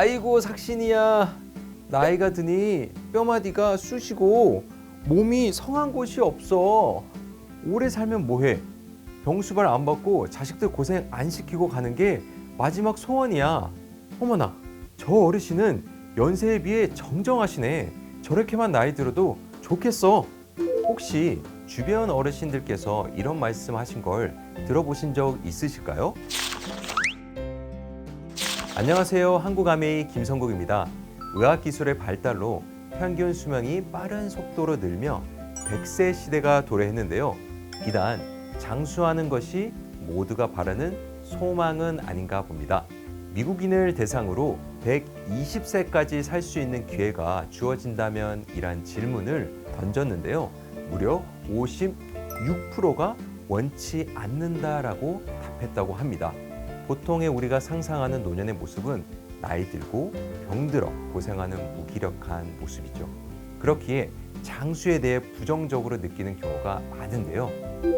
아이고 삭신이야. 나이가 드니 뼈마디가 쑤시고 몸이 성한 곳이 없어. 오래 살면 뭐해? 병수발 안 받고 자식들 고생 안 시키고 가는 게 마지막 소원이야. 어머나 저 어르신은 연세에 비해 정정하시네. 저렇게만 나이 들어도 좋겠어. 혹시 주변 어르신들께서 이런 말씀 하신 걸 들어보신 적 있으실까요? 안녕하세요. 한국아메이 김성국입니다. 의학기술의 발달로 평균 수명이 빠른 속도로 늘며 100세 시대가 도래했는데요. 비단 장수하는 것이 모두가 바라는 소망은 아닌가 봅니다. 미국인을 대상으로 120세까지 살 수 있는 기회가 주어진다면 이란 질문을 던졌는데요. 무려 56%가 원치 않는다라고 답했다고 합니다. 보통의 우리가 상상하는 노년의 모습은 나이 들고 병들어 고생하는 무기력한 모습이죠. 그렇기에 장수에 대해 부정적으로 느끼는 경우가 많은데요.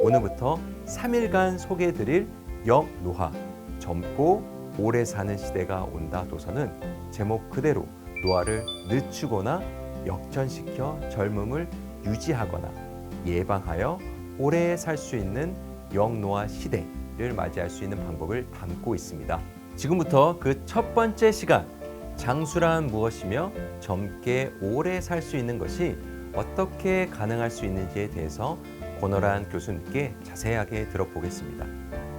오늘부터 3일간 소개해드릴 영노화, 젊고 오래 사는 시대가 온다 도서는 제목 그대로 노화를 늦추거나 역전시켜 젊음을 유지하거나 예방하여 오래 살 수 있는 영노화 시대 를 맞이할 수 있는 방법을 담고 있습니다. 지금부터 그 첫 번째 시간 장수란 무엇이며 젊게 오래 살 수 있는 것이 어떻게 가능할 수 있는지에 대해서 권호란 교수님께 자세하게 들어보겠습니다.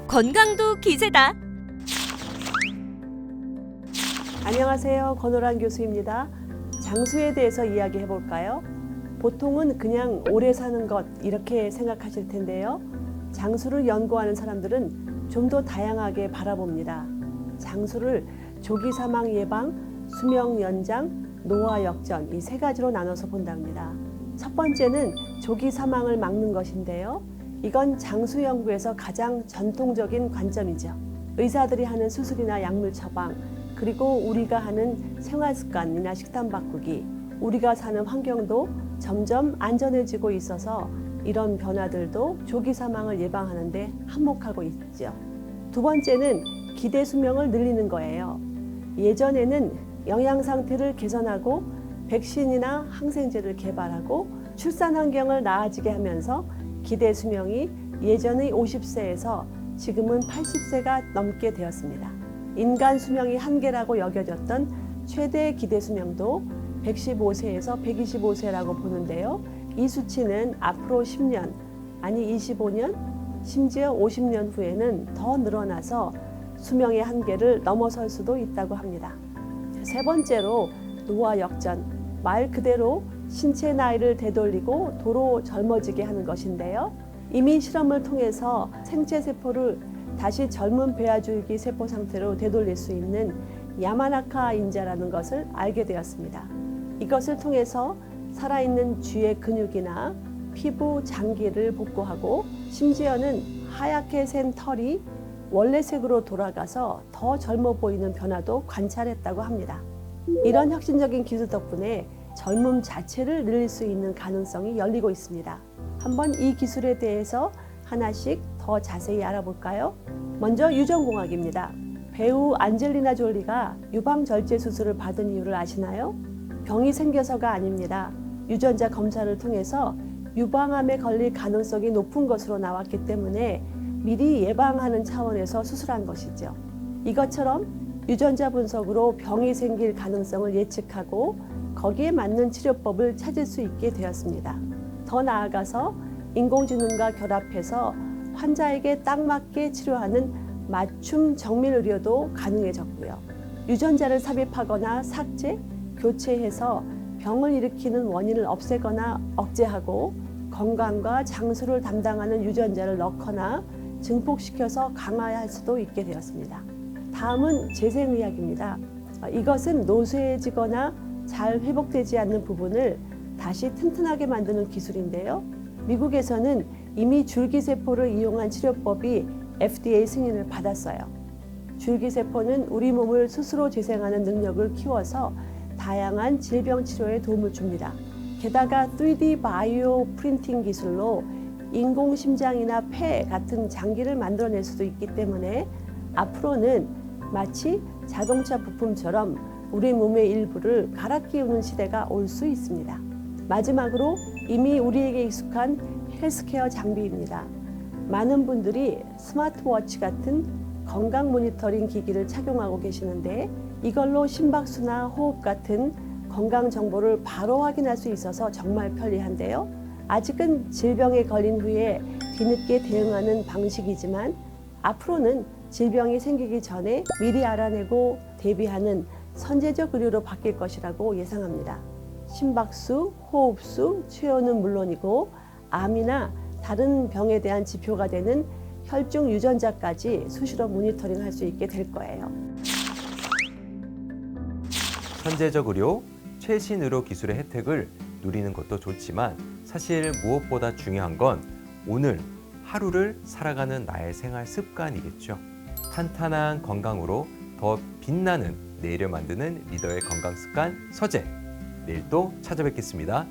건강도 기세다. 안녕하세요. 권호란 교수입니다. 장수에 대해서 이야기해 볼까요? 보통은 그냥 오래 사는 것 이렇게 생각하실 텐데요. 장수를 연구하는 사람들은 좀 더 다양하게 바라봅니다. 장수를 조기 사망 예방, 수명 연장, 노화 역전 이 세 가지로 나눠서 본답니다. 첫 번째는 조기 사망을 막는 것인데요. 이건 장수 연구에서 가장 전통적인 관점이죠. 의사들이 하는 수술이나 약물 처방, 그리고 우리가 하는 생활 습관이나 식단 바꾸기, 우리가 사는 환경도 점점 안전해지고 있어서 이런 변화들도 조기 사망을 예방하는데 한몫하고 있죠. 두 번째는 기대 수명을 늘리는 거예요. 예전에는 영양 상태를 개선하고 백신이나 항생제를 개발하고 출산 환경을 나아지게 하면서 기대 수명이 예전의 50세에서 지금은 80세가 넘게 되었습니다. 인간 수명이 한계라고 여겨졌던 최대 기대 수명도 115세에서 125세라고 보는데요. 이 수치는 앞으로 10년, 아니 25년, 심지어 50년 후에는 더 늘어나서 수명의 한계를 넘어설 수도 있다고 합니다. 세 번째로 노화 역전, 말 그대로 신체 나이를 되돌리고 도로 젊어지게 하는 것인데요. 이미 실험을 통해서 생체 세포를 다시 젊은 배아줄기 세포 상태로 되돌릴 수 있는 야마나카 인자라는 것을 알게 되었습니다. 이것을 통해서 살아있는 쥐의 근육이나 피부 장기를 복구하고 심지어는 하얗게 샌 털이 원래 색으로 돌아가서 더 젊어 보이는 변화도 관찰했다고 합니다. 이런 혁신적인 기술 덕분에 젊음 자체를 늘릴 수 있는 가능성이 열리고 있습니다. 한번 이 기술에 대해서 하나씩 더 자세히 알아볼까요? 먼저 유전공학입니다. 배우 안젤리나 졸리가 유방 절제 수술을 받은 이유를 아시나요? 병이 생겨서가 아닙니다. 유전자 검사를 통해서 유방암에 걸릴 가능성이 높은 것으로 나왔기 때문에 미리 예방하는 차원에서 수술한 것이죠. 이것처럼 유전자 분석으로 병이 생길 가능성을 예측하고 거기에 맞는 치료법을 찾을 수 있게 되었습니다. 더 나아가서 인공지능과 결합해서 환자에게 딱 맞게 치료하는 맞춤 정밀 의료도 가능해졌고요. 유전자를 삽입하거나 삭제, 교체해서 병을 일으키는 원인을 없애거나 억제하고 건강과 장수를 담당하는 유전자를 넣거나 증폭시켜서 강화할 수도 있게 되었습니다. 다음은 재생의학입니다. 이것은 노쇠해지거나 잘 회복되지 않는 부분을 다시 튼튼하게 만드는 기술인데요. 미국에서는 이미 줄기세포를 이용한 치료법이 FDA 승인을 받았어요. 줄기세포는 우리 몸을 스스로 재생하는 능력을 키워서 다양한 질병 치료에 도움을 줍니다. 게다가 3D 바이오 프린팅 기술로 인공 심장이나 폐 같은 장기를 만들어낼 수도 있기 때문에 앞으로는 마치 자동차 부품처럼 우리 몸의 일부를 갈아 끼우는 시대가 올 수 있습니다. 마지막으로 이미 우리에게 익숙한 헬스케어 장비입니다. 많은 분들이 스마트워치 같은 건강 모니터링 기기를 착용하고 계시는데 이걸로 심박수나 호흡 같은 건강 정보를 바로 확인할 수 있어서 정말 편리한데요. 아직은 질병에 걸린 후에 뒤늦게 대응하는 방식이지만 앞으로는 질병이 생기기 전에 미리 알아내고 대비하는 선제적 의료로 바뀔 것이라고 예상합니다. 심박수, 호흡수, 체온은 물론이고 암이나 다른 병에 대한 지표가 되는 혈중 유전자까지 수시로 모니터링 할 수 있게 될 거예요. 선제적 의료, 최신 의료 기술의 혜택을 누리는 것도 좋지만 사실 무엇보다 중요한 건 오늘 하루를 살아가는 나의 생활 습관이겠죠. 탄탄한 건강으로 더 빛나는 내일을 만드는 리더의 건강 습관 서재. 내일 또 찾아뵙겠습니다.